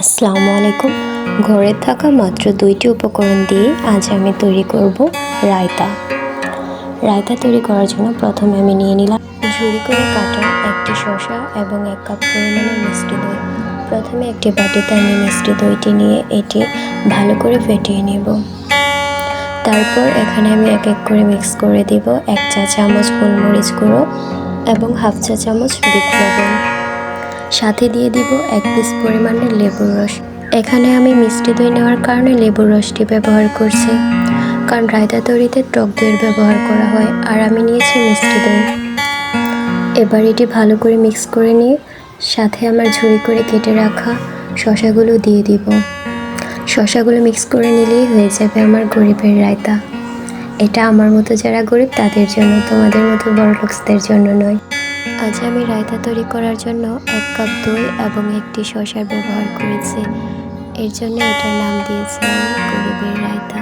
আসসালামু আলাইকুম। ঘরে থাকা মাত্র দুইটি উপকরণ দিয়ে আজ আমি তৈরি করব রায়তা। রায়তা তৈরি করার জন্য প্রথমে আমি নিয়ে নিলাম ঝুড়ি করে কাটা একটি শসা এবং এক কাপ পরিমাণে মিষ্টি দই। প্রথমে একটি বাটিতে আমি মিষ্টি দইটি নিয়ে এটি ভালো করে ফেটিয়ে নেব। তারপর এখানে আমি এক এক করে মিক্স করে দিব এক চা চামচ গোলমরিচ গুঁড়ো এবং হাফ চা চামচ বিট লবণ। সাথে দিয়ে দিব এক পিস পরিমাণে লেবুর রস। এখানে আমি মিষ্টি দই নেওয়ার কারণে লেবুর রসটি ব্যবহার করছি। কারণ রায়তা তৈরিতে টক দইয়ের ব্যবহার করা হয়, আর আমি নিয়েছি মিষ্টি দই। এবার এটি ভালো করে মিক্স করে নিয়ে সাথে আমার ঝুড়ি করে কেটে রাখা শশাগুলো দিয়ে দিব। শশাগুলো মিক্স করে নিলেই হয়ে যাবে আমার গরিবের রায়তা। এটা আমার মতো যারা গরিব, তাদের জন্য, তোমাদের মতো বড় লোকসদের জন্য নয়। আজ আমি রায়তা তৈরি করার জন্য এক কাপ দই এবং একটি শসার ব্যবহার করেছি। এর জন্য এটার নাম দিয়েছি গরিবের রায়তা।